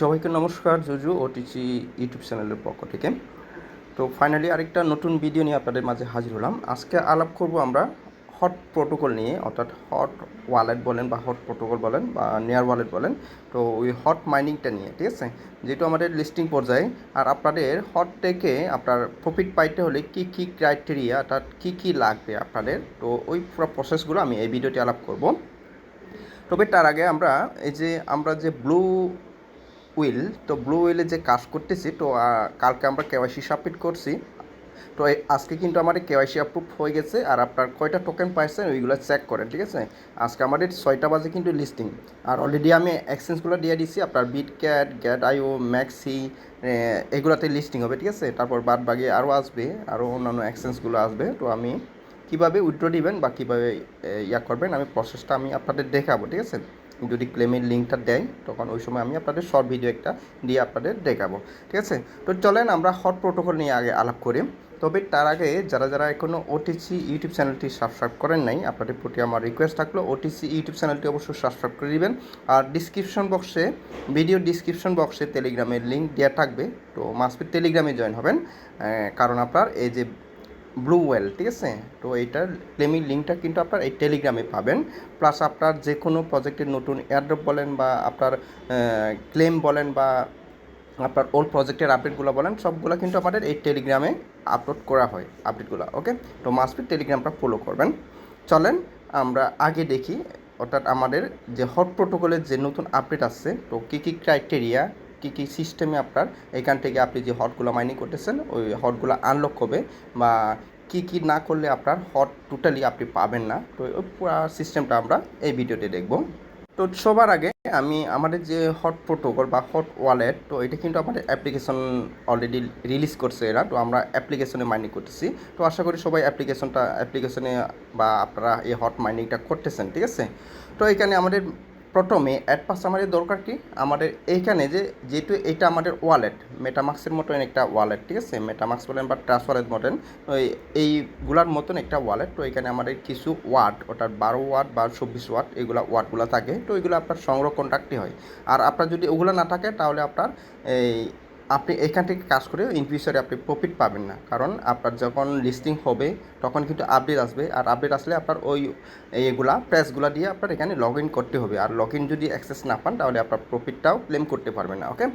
সবাইকে নমস্কার, জুজু OTC YouTube চ্যানেলের পক্ষ থেকে। তো ফাইনালি আরেকটা নতুন ভিডিও নিয়ে আপনাদের মাঝে হাজির হলাম। আজকে আলাপ করব আমরা হট প্রোটোকল নিয়ে, অর্থাৎ হট ওয়ালেট বলেন বা হট প্রোটোকল বলেন বা নেয়ার ওয়ালেট বলেন। তো ওই হট মাইনিংটা নিয়ে, ঠিক আছে? যেহেতু আমাদের লিস্টিং পর্যায়ে, আর আপনাদের হট থেকে আপনার প্রফিট পাইতে হলে কী কী ক্রাইটেরিয়া অর্থাৎ কী কী লাগবে আপনাদের? তো ওই পুরো প্রসেসগুলো আমি এই ভিডিওতে আলাপ করব। তবে তার আগে আমরা এই যে, আমরা যে ব্লু উইল, তো ব্লু উইলে যে কাজ করতেছি, তো কালকে আমরা কেওয়াইসি সাবমিট করছি। তো আজকে কিন্তু আমাদের কেওয়াইসি অ্যাপ্রুভ হয়ে গেছে, আর আপনার কয়টা টোকেন পাইছেন ওইগুলো চেক করেন, ঠিক আছে? আজকে আমাদের ছয়টা বাজে কিন্তু লিস্টিং আর অলরেডি আমি এক্সচেঞ্জগুলো দিয়ে দিছি, আপনার bit cat Gate IO MEXC এগুলোতে লিস্টিং হবে, ঠিক আছে? তারপর বাদ বাকি আরও আসবে আরও অন্যান্য এক্সচেঞ্জগুলো আসবে, তো আমি কীভাবে উইথড্র দিবেন বা কীভাবে ইয়া করবেন, আমি প্রসেসটা আমি আপনাদের দেখাবো, ঠিক আছে? যদি ক্লেমের লিঙ্কটা দেয়, তখন ওই সময় আমি আপনাদের শর্ট ভিডিও একটা দিয়ে আপনাদের দেখাবো, ঠিক আছে? তো চলেন আমরা হট প্রোটোকল নিয়ে আগে আলাপ করি। তবে তার আগে যারা যারা এখনও ওটিসি ইউটিউব চ্যানেলটি সাবস্ক্রাইব করেন নাই, আপনাদের প্রতি আমার রিকোয়েস্ট থাকল ওটিসি ইউটিউব চ্যানেলটি অবশ্যই সাবস্ক্রাইব করে দিবেন। আর ডিসক্রিপশন বক্সে ভিডিও ডিসক্রিপশন বক্সে টেলিগ্রামের লিঙ্ক দেওয়া থাকবে, তো মাসপি টেলিগ্রামে জয়েন হবেন। কারণ আপনার এই যে ব্লু ওয়েল ঠিক আছে? তো এইটার ক্লেমিং লিঙ্কটা কিন্তু আপনার এই টেলিগ্রামে পাবেন। প্লাস আপনার যে কোনো প্রজেক্টের নতুন এয়ারড্রপ বলেন বা আপনার ক্লেম বলেন বা আপনার ওল্ড প্রজেক্টের আপডেটগুলো বলেন, সবগুলো কিন্তু আমাদের এই টেলিগ্রামে আপলোড করা হয় আপডেটগুলো ওকে তো মাসপি টেলিগ্রামটা ফলো করবেন। চলেন, আমরা আগে দেখি, অর্থাৎ আমাদের যে হট প্রোটোকলের যে নতুন আপডেট আসছে, তো কী কী ক্রাইটেরিয়া কী কী সিস্টেমে আপনার এখান থেকে আপনি যে হটগুলো মাইনিং করতেছেন, ওই হটগুলো আনলক হবে বা কী কী না করলে আপনার হট টোটালি আপনি পাবেন না, তো ওই পুরো সিস্টেমটা আমরা এই ভিডিওতে দেখব। তো সবার আগে আমি আমাদের যে হট প্রোটোকল বা হট ওয়ালেট তো এটা কিন্তু আমাদের অ্যাপ্লিকেশন অলরেডি রিলিজ করছে এরা, তো আমরা অ্যাপ্লিকেশনে মাইনিং করতেছি। তো আশা করি সবাই অ্যাপ্লিকেশনটা অ্যাপ্লিকেশনে বা আপনারা এই হট মাইনিংটা করতেছেন, ঠিক আছে? তো এখানে আমাদের প্রথমে অ্যাড পাস আমাদের দরকার কি? আমাদের এইখানে যে, যেহেতু এটা আমাদের ওয়ালেট মেটামাক্সের মতন একটা ওয়ালেট ঠিক আছে? মেটামাক্স বলেন বা ট্রাস ওয়ালেট মতন এই- এইগুলার মতন একটা ওয়ালেট তো এখানে আমাদের কিছু ওয়াট অর্থাৎ বারো ওয়াট বা চব্বিশ ওয়াট এগুলা ওয়াটগুলো থাকে, তো এগুলো আপনার সংরক্ষণ রাখতে হয়। আর আপনার যদি ওগুলো না থাকে, তাহলে আপনার এই আপনি এখান থেকে কাজ করে ইন ফিউচারে আপনি প্রফিট পাবেন না। কারণ আপনার যখন লিস্টিং হবে, তখন কিন্তু আপডেট আসবে। আর আপডেট আসলে আপনার ওই এইগুলা প্রেসগুলো দিয়ে আপনার এখানে লগ ইন করতে হবে। আর লগ ইন যদি অ্যাক্সেস না পান, তাহলে আপনার প্রফিটটাও ক্লেম করতে পারবেন না ওকে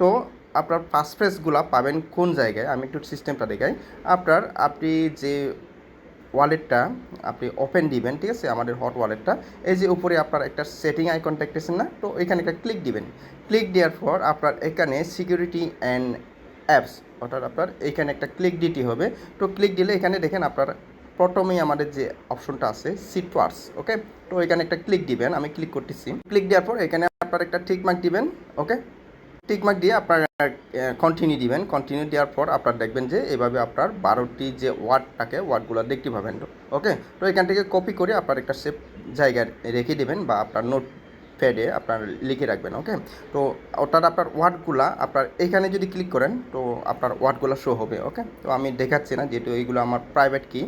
তো আপনার ফার্স্ট প্রেসগুলো পাবেন কোন জায়গায়? আমি একটু সিস্টেমটা দেখাই। আপনার, আপনি যে ওয়ালেটটা আপনি ওপেন দিবেন, ঠিক আছে? আমাদের হট ওয়ালেটটা এই যে উপরে আপনার একটা সেটিং আইকন দেখতেছেন না? তো এখানে একটা ক্লিক দিবেন। ক্লিক দেওয়ার পর আপনার এখানে সিকিউরিটি অ্যান্ড অ্যাপস অর্থাৎ আপনার এখানে একটা ক্লিক দিতে হবে। তো ক্লিক দিলে এখানে দেখেন আপনার প্রথমেই আমাদের যে অপশনটা আছে সিটওয়ার্স ওকে তো এখানে একটা ক্লিক দিবেন, আমি ক্লিক করতেছি। ক্লিক দেওয়ার পর এখানে আপনার একটা টিক মার্ক দিবেন ওকে টিক মার্ক দিয়ে আপনার কন্টিনিউ দিবেন। কন্টিনিউ দেওয়ার পর আপনার দেখবেন যে এভাবে আপনার বারোটি যে ওয়ার্ড থাকে, ওয়ার্ডগুলো দেখতে পাবেন ওকে? তো এখান থেকে কপি করে আপনার একটা সেফ জায়গায় রেখে দেবেন বা আপনার নোট প্যাডে আপনার লিখে রাখবেন, ওকে? তো অর্থাৎ আপনার ওয়ার্ডগুলা, আপনার এখানে যদি ক্লিক করেন, তো আপনার ওয়ার্ডগুলো শো হবে, ওকে? তো আমি দেখাচ্ছি না, যেহেতু এইগুলো আমার প্রাইভেট কি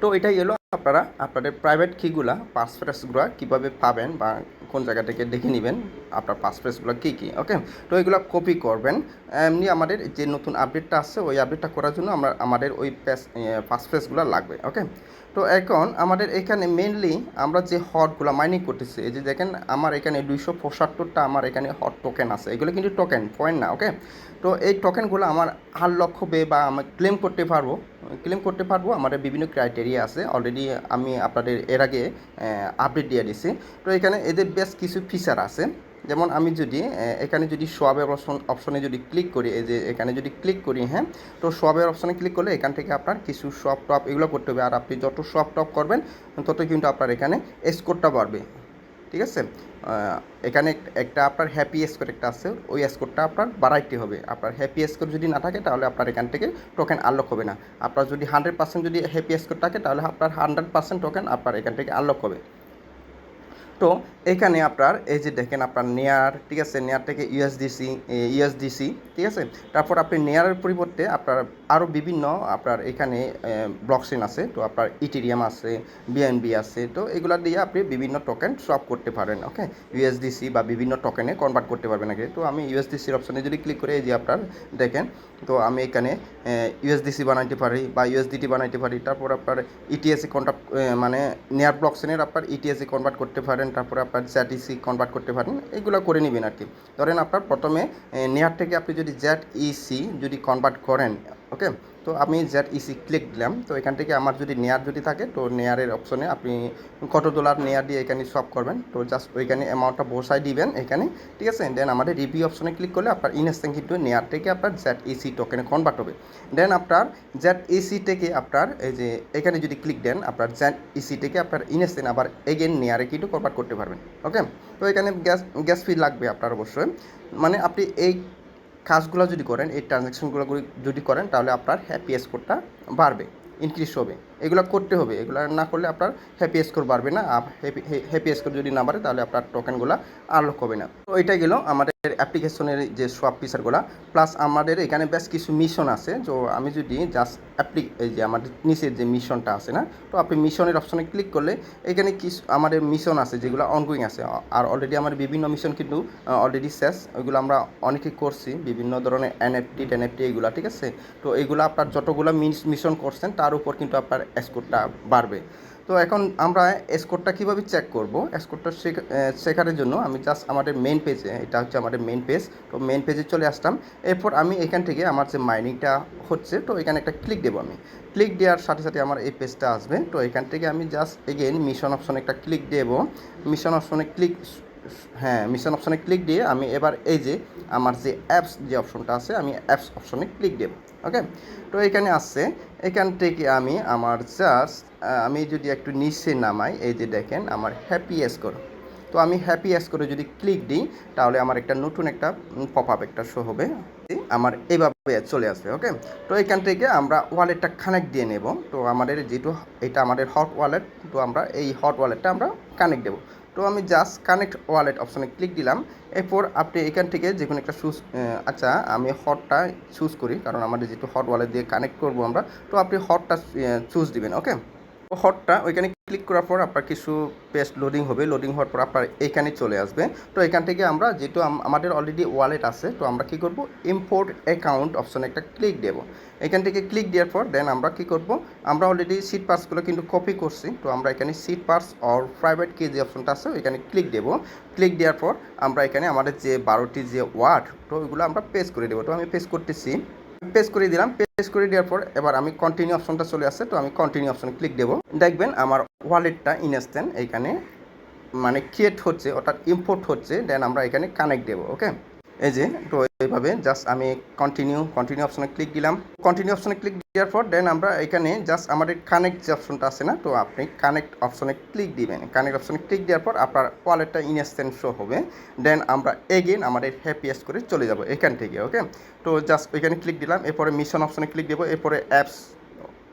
তো এটাই এলো আপনারা আপনাদের প্রাইভেট কিগুলা পাসফ্রেসগুলো কীভাবে পাবেন বা কোন জায়গা থেকে দেখে নেবেন, আপনার পাসফ্রেসগুলো কী কী ওকে তো এগুলো কপি করবেন। এমনি আমাদের যে নতুন আপডেটটা আছে, ওই আপডেটটা করার জন্য আমরা আমাদের ওই পাসফ্রেসগুলো লাগবে ওকে তো এখন আমাদের এখানে মেনলি আমরা যে হটগুলো মাইনিং করতেছি, এই যে দেখেন আমার এখানে দুইশো পঁচাত্তরটা আমার এখানে হট টোকেন আছে। এগুলো কিন্তু টোকেন পয়েন্ট না ওকে তো এই টোকেনগুলো আমার হার লক্ষ্য বে বা আমি ক্লেম করতে পারব ক্লেম করতে পারব, আমাদের বিভিন্ন ক্রাইটেরিয়া আছে। অলরেডি আমি আপনাদের এর আগে আপডেট দিয়ে দিছি। তো এখানে এদের বেশ কিছু ফিচার আছে। যেমন আমি যদি এখানে যদি সোয়াবের অপশন অপশনে যদি ক্লিক করি, এই যে এখানে যদি ক্লিক করি হ্যাঁ তো সোয়াবের অপশনে ক্লিক করলে এখান থেকে আপনার কিছু সব টপ এগুলো করতে হবে। আর আপনি যত সব টপ করবেন, তত কিন্তু আপনার এখানে স্কোরটা বাড়বে। ঠিক আছে? এখানে একটা আপনার হ্যাপি স্কোর একটা আছে, ওই স্কোরটা আপনার বাড়াইতে হবে। আপনার হ্যাপি স্কোর যদি না থাকে, তাহলে আপনার এখান থেকে টোকেন আনলক হবে না। আপনার যদি হান্ড্রেড পার্সেন্ট যদি হ্যাপি স্কোর থাকে, তাহলে আপনার হান্ড্রেড পার্সেন্ট টোকেন আপনার এখান থেকে আনলক হবে। তো এখানে আপনার, এই যে দেখেন আপনার নেয়ার ঠিক আছে নেয়ার থেকে ইউএসডিসি ইউএসডিসি ঠিক আছে? তারপর আপনি নেয়ারের পরিবর্তে আপনার আরও বিভিন্ন আপনার এখানে ব্লকচেন আছে, তো আপনার ইটিরিয়াম আছে বিএনবি আছে, তো এগুলা দিয়ে আপনি বিভিন্ন টোকেন সব করতে পারেন ওকে ইউএসডিসি বা বিভিন্ন টোকেনে কনভার্ট করতে পারবেন আগে। তো আমি ইউএসডিসির অপশনে যদি ক্লিক করে, এই যে আপনার দেখেন, তো আমি এখানে ইউএসডিসি বানাইতে পারি বা ইউএসডিটি বানাইতে পারি। তারপর আপনার ইটিএসি কন্ট্রাক্ট মানে নেয়ার ব্লকচেনের আপনার ইটিএসি কনভার্ট করতে পারেন, তারপর আপনার জ্যাটিসি কনভার্ট করতে পারেন, এগুলো করে নেবেন আর কি ধরেন আপনার প্রথমে নেয়ার থেকে আপনি যদি জ্যাট ইসি যদি কনভার্ট করেন ওকে? তো আমি জ্যাট ইসি ক্লিক দিলাম। তো এখান থেকে আমার যদি নেয়ার যদি থাকে, তো নেয়ারের অপশনে আপনি কত ডলার নেয়ার দিয়ে এখানে সব করবেন। তো জাস্ট ওইখানে অ্যামাউন্টটা বসাই দিবেন এখানে, ঠিক আছে? দেন আমাদের রিভিউ অপশনে ক্লিক করলে আপনার ইনস্ট্যান্ট কিন্তু নেয়ার থেকে আপনার জ্যাট ইসি টোকেনে কনভার্ট হবে। দেন আপনার জ্যাট ইসি থেকে আপনার এই যে এখানে যদি ক্লিক দেন, আপনার জ্যাট ইসি থেকে আপনার ইনস্ট্যান্ট আবার এগেন নেয়ারে কিন্তু কনভার্ট করতে পারবেন। ওকে? তো এখানে গ্যাস গ্যাস ফি লাগবে আপনার অবশ্যই। মানে আপনি এই কাজগুলো যদি করেন, এই ট্রানজ্যাকশনগুলো যদি করেন, তাহলে আপনার হ্যাপি স্কোরটা বাড়বে ইনক্রিজ হবে। এগুলো করতে হবে, এগুলো না করলে আপনার হ্যাপি স্কোর বাড়বে না। হ্যাপি হ্যাপি স্কোর যদি না বাড়ে, তাহলে আপনার টোকেনগুলো আনলক হবে না। তো এটাই গেল আমাদের অ্যাপ্লিকেশনের যে সব ফিচারগুলো প্লাস আমাদের এখানে বেশ কিছু মিশন আছে। তো আমি যদি জাস্ট অ্যাপ্লি এই যে আমাদের নিচের যে মিশনটা আছে না, তো আপনি মিশনের অপশনে ক্লিক করলে এখানে কিছু আমাদের মিশন আছে যেগুলো অনগোয়িং আছে। আর অলরেডি আমার বিভিন্ন মিশন কিন্তু অলরেডি শেষ। ওইগুলো আমরা অনেকে করছি, বিভিন্ন ধরনের এনএফটি টেনএফটি এগুলো, ঠিক আছে? তো এগুলো আপনার যতগুলো মিশন করছেন, তার উপর কিন্তু আপনার স্কোরটা বাড়বে। তো এখন আমরা স্কোরটা কীভাবে চেক করব? স্কোরটা শেখার জন্য আমি জাস্ট আমাদের মেন পেজে এটা হচ্ছে আমাদের মেন পেজ তো মেন পেজে চলে আসলাম এরপর আমি এখান থেকে আমার যে মাইনিংটা হচ্ছে, তো এখানে একটা ক্লিক দেবো আমি। ক্লিক দেওয়ার সাথে সাথে আমার এই পেজটা আসবে। তো এখান থেকে আমি জাস্ট এগেন মিশন অপশনে একটা ক্লিক দেবো। মিশন অপশনে ক্লিক হ্যাঁ মিশন অপশনে ক্লিক দিয়ে আমি এবার এই যে আমার যে অ্যাপস যে অপশনটা আছে, আমি অ্যাপস অপশনে ক্লিক দেব। ওকে তো এখানে আসছে। এখান থেকে আমি আমার জাস্ট আমি যদি একটু নিচে নামাই, এই যে দেখেন, আমার হ্যাপি স্কোর তো আমি হ্যাপি করে যদি ক্লিক দিই, তাহলে আমার একটা নতুন একটা পপ আপ একটা শো হবে। আমার এইভাবে চলে আসবে ওকে তো এখান থেকে আমরা ওয়ালেটটা কানেক্ট দিয়ে নেব। তো আমাদের যেহেতু এটা আমাদের হট ওয়ালেট তো আমরা এই হট ওয়ালেটটা আমরা কানেক্ট দেবো। তো আমি জাস্ট কানেক্ট ওয়ালেট অপশানে ক্লিক দিলাম। এরপর আপনি এখান থেকে যে কোনো একটা চুজ আচ্ছা আমি হটটা চুজ করি, কারণ আমাদের যেহেতু হট ওয়ালেট দিয়ে কানেক্ট করব আমরা, তো আপনি হটটা চুজ দিবেন ওকে হটটা ওইখানে ক্লিক করার পর আপনার কিছু পেস্ট লোডিং হবে। লোডিং হওয়ার পর আপনার এইখানে চলে আসবে। তো এখান থেকে আমরা যেহেতু আমাদের অলরেডি ওয়ালেট আছে, তো আমরা কি করব? ইম্পোর্ট অ্যাকাউন্ট অপশনে একটা ক্লিক দেব। এখান থেকে ক্লিক দেওয়ার পর দেন আমরা কি করব? আমরা অলরেডি সিট পার্সগুলো কিন্তু কপি করছি। তো আমরা এখানে seed phrase or private key যে অপশনটা আছে, ওইখানে ক্লিক দেব। ক্লিক দেওয়ার পর আমরা এখানে আমাদের যে বারোটি যে ওয়ার্ড তো ওইগুলো আমরা পেস করে দেবো। তো আমি পেস্ট করতেছি। পেস্ট করে দিলাম। পেস্ট করে দেওয়ার পর এবার আমি কন্টিনিউ অপশনটা চলে আসছে, তো আমি কন্টিনিউ অপশন ক্লিক দেবো। দেখবেন আমার ওয়ালেটটা ইনস্ট্যান্ট এইখানে মানে ক্রিয়েট হচ্ছে, অর্থাৎ ইম্পোর্ট হচ্ছে দেন আমরা এখানে কানেক্ট দেবো ওকে এই যে, তো এইভাবে জাস্ট আমি কন্টিনিউ কন্টিনিউ অপশনে ক্লিক দিলাম। কন্টিনিউ অপশনে ক্লিক দেওয়ার পর দেন আমরা এখানে জাস্ট আমাদের কানেক্ট যে অপশনটা আছে না, তো আপনি কানেক্ট অপশনে ক্লিক দিবেন। কানেক্ট অপশনে ক্লিক দেওয়ার পর আপনার ওয়ালেটটা ইনস্ট্যান্ট শো হবে। দেন আমরা এগেন আমাদের হ্যাপিয়েস্ট করে চলে যাব এখান থেকে ওকে তো জাস্ট ওইখানে ক্লিক দিলাম, এরপরে মিশন অপশনে ক্লিক দেবো, এরপরে অ্যাপস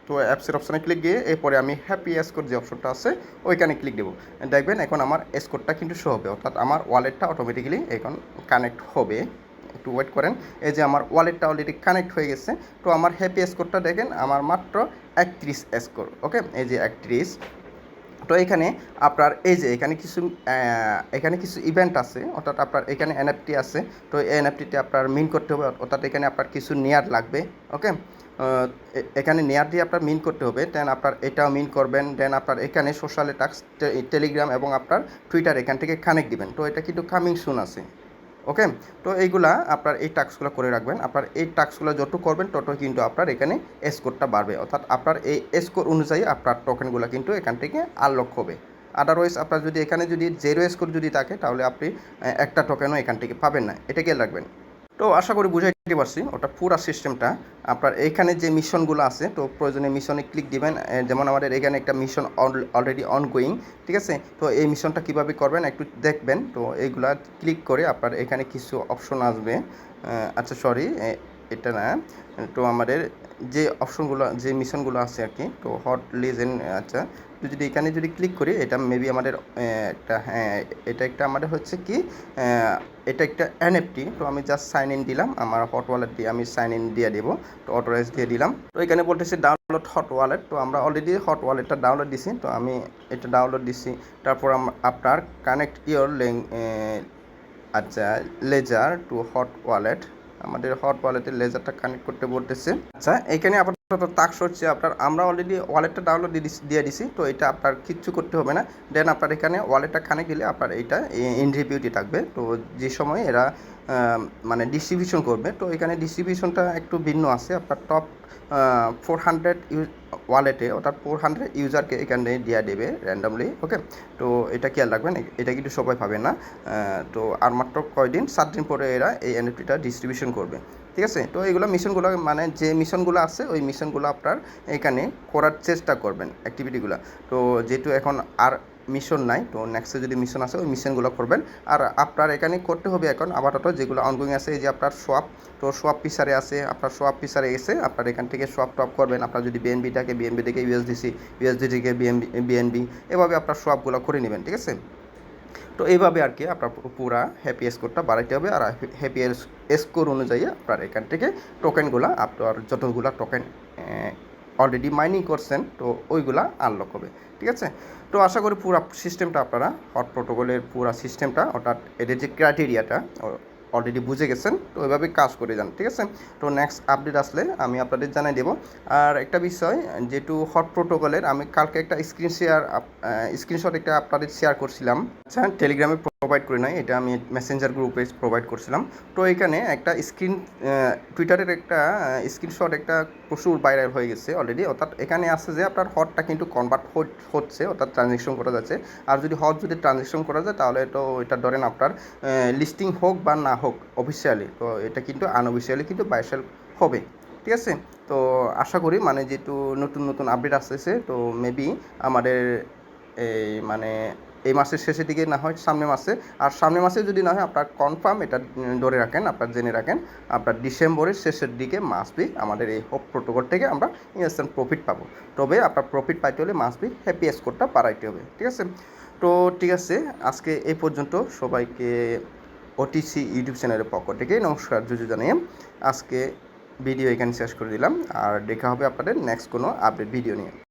তো অ্যাপসের অপশানে ক্লিক দিয়ে এরপরে আমি হ্যাপি স্কোর যে অপশনটা আছে, ওইখানে ক্লিক দেবো। দেখবেন এখন আমার স্কোরটা কিন্তু শো হবে, অর্থাৎ আমার ওয়ালেটটা অটোমেটিক্যালি এখন কানেক্ট হবে। একটু ওয়েট করেন, এই যে আমার ওয়ালেটটা অলরেডি কানেক্ট হয়ে গেছে, তো আমার হ্যাপি স্কোরটা দেখেন আমার মাত্র একত্রিশ স্কোর ওকে এই যে একত্রিশ। তো এখানে আপনার, এই যে এখানে কিছু এখানে কিছু ইভেন্ট আছে, অর্থাৎ আপনার এখানে এনএফটি আছে, তো এই এনএফটিতে আপনার মিন করতে হবে, অর্থাৎ এখানে আপনার কিছু নেয়ার লাগবে ওকে এখানে নেয়ার দিয়ে আপনার মিন করতে হবে দেন আপনার এটাও মিন করবেন দেন আপনার এখানে সোশ্যাল টাক্স টেলিগ্রাম এবং আপনার টুইটার এখান থেকে কানেক্ট দিবেন। তো এটা কিন্তু কামিং সুন আছে ওকে তো এইগুলা আপনার এই টাস্কগুলো করে রাখবেন, আপনার এই টাস্কগুলো যত করবেন তত কিন্তু আপনার এখানে স্কোরটা বাড়বে, অর্থাৎ আপনার এই স্কোর অনুযায়ী আপনার টোকেনগুলো কিন্তু এখান থেকে আনলক হবে। আদারওয়াইজ আপনার যদি এখানে যদি জেরো স্কোর যদি থাকে, তাহলে আপনি একটা টোকেনও এখান থেকে পাবেন না, এটা খেয়াল রাখবেন। তো আশা করি বুঝাইতে পারছি, ওটা পুরা সিস্টেমটা। আপনার এখানে যে মিশনগুলো আছে, তো প্রয়োজনে মিশনে ক্লিক দিবেন। যেমন আমাদের এখানে একটা মিশন অলরেডি অনগোয়িং ঠিক আছে? তো এই মিশনটা কীভাবে করবেন একটু দেখবেন। তো এইগুলা ক্লিক করে আপনার এখানে কিছু অপশন আসবে। আচ্ছা সরি এটা না। তো আমাদের যে অপশনগুলো, যে মিশনগুলো আছে আর কি, তো হট লিজেন আচ্ছা। তো যদি এখানে যদি ক্লিক করি, এটা মেবি আমাদের একটা হ্যাঁ এটা একটা আমাদের হচ্ছে কি এটা একটা এনএফটি তো আমি জাস্ট সাইন ইন দিলাম। আমার হট ওয়ালেট দিয়ে আমি সাইন ইন দিয়ে দেবো। তো অটোরাইজ দিয়ে দিলাম। তো এখানে বলতেছে ডাউনলোড হট ওয়ালেট তো আমরা অলরেডি হট ওয়ালেটটা ডাউনলোড দিছি। তো আমি এটা ডাউনলোড দিছি। তারপর আপনার কানেক্ট ইয়োর আচ্ছা লেজার টু হট ওয়ালেট আমাদের হট ওয়ালেটের লেজারটা কানেক্ট করতে বলতেছে। আচ্ছা এখানে তাক্স হচ্ছে আপনার, আমরা অলরেডি ওয়ালেটটা ডাউনলোড দিয়ে দিছি তো এটা আপনার কিচ্ছু করতে হবে না। দেন আপনার এখানে ওয়ালেটটা খানে গেলে আপনার এটা ইনরিভিউটি থাকবে। তো যে সময় এরা মানে ডিস্ট্রিবিউশন করবে। তো এখানে ডিস্ট্রিবিউশনটা একটু ভিন্ন আছে। আপনার টপ ফোর হান্ড্রেড ওয়ালেটে অর্থাৎ ফোর হান্ড্রেড ইউজারকে এখানে দেওয়া দেবে র্যান্ডামলি ওকে তো এটা খেয়াল রাখবেন, এটা কিন্তু সবাই পাবে না। তো আর মাত্র কয়দিন? সাত দিন পরে এরা এই এনএফটিটা ডিস্ট্রিবিউশন করবে, ঠিক আছে? তো এইগুলো মিশনগুলো মানে যে মিশনগুলো আছে, ওই মিশনগুলো আপনার এখানে করার চেষ্টা করবেন অ্যাক্টিভিটিগুলো তো যেহেতু এখন আর মিশন নাই, তো নেক্সটে যদি মিশন আছে ওই মিশনগুলো করবেন। আর আপনার এখানে করতে হবে এখন আপাতত যেগুলো অনগোয়িং আছে, এই যে আপনার সোয়াপ তো সোয়াপ পিসারে আছে, আপনার সোয়াপ পিসারে এসে আপনার এখান থেকে সোয়াপ টপ করবেন। আপনার যদি বিএনবি থাকে বিএনবি থেকে ইউএসডিসি ইউএসডি থেকে বিএনবি বিএনবি এভাবে আপনার সোয়াপগুলো করে নেবেন, ঠিক আছে? তো এইভাবে আর কি আপনার পুরা হ্যাপি স্কোরটা বাড়াইতে হবে, আর হ্যাপি স্কোর অনুযায়ী আপনার এখান থেকে টোকেনগুলো আপনার যতগুলো টোকেন অলরেডি মাইনিং করছেন, তো ওইগুলা আনলক হবে, ঠিক আছে? তো আশা করি পুরো সিস্টেমটা আপনারা হট প্রোটোকলের পুরো সিস্টেমটা অর্থাৎ এদের যে ক্রাইটেরিয়াটা অলরেডি বুঝে গেছেন, তো ওইভাবে কাজ করে যান, ঠিক আছে? তো নেক্সট আপডেট আসলে আমি আপনাদের জানাই দেবো। আর একটা বিষয়, যেহেতু হট প্রোটোকলের আমি কালকে একটা স্ক্রিন শেয়ার স্ক্রিনশট একটা আপনাদের শেয়ার করছিলাম। আচ্ছা টেলিগ্রামে প্রোভাইড করে নাই, এটা আমি মেসেঞ্জার গ্রুপে প্রোভাইড করছিলাম। তো এখানে একটা স্ক্রিন টুইটারের একটা স্ক্রিনশট একটা প্রচুর ভাইরাল হয়ে গেছে অলরেডি অর্থাৎ এখানে আছে যে আপনার হটটা কিন্তু কনভার্ট হচ্ছে, অর্থাৎ ট্রানজেকশন করা যাচ্ছে। আর যদি হট যদি ট্রানজেকশন করা যায়, তাহলে তো এটা ধরেন আপনার লিস্টিং হোক বা না হোক অফিসিয়ালি তো এটা কিন্তু আনঅফিসিয়ালি কিন্তু বাইশাল হবে। ঠিক আছে? তো আশা করি মানে যেহেতু নতুন নতুন আপডেট আসতেছে, তো মেবি আমাদের এই মানে এই মাসের শেষের দিকে না হয়, সামনের মাসে। আর সামনে মাসে যদি না হয়, আপনার কনফার্ম এটা ধরে রাখেন, আপনার জেনে রাখেন, আপনার ডিসেম্বরের শেষের দিকে মাসবি আমাদের এই হোপ প্রোটোকল থেকে আমরা ইনস্ট্যান্ট প্রফিট পাবো। তবে আপনার প্রফিট পাইতে হলে মাসবি হ্যাপি স্কোরটা বাড়াইতে হবে, ঠিক আছে? তো ঠিক আছে, আজকে এই পর্যন্ত সবাইকে ওটিসি ইউটিউব চ্যানেলের পক্ষ থেকে নমস্কার, জুজু জানিয়ে আজকে ভিডিও এখানে শেষ করে দিলাম। আর দেখা হবে আপনাদের নেক্সট কোনো আপডেট ভিডিও নিয়ে।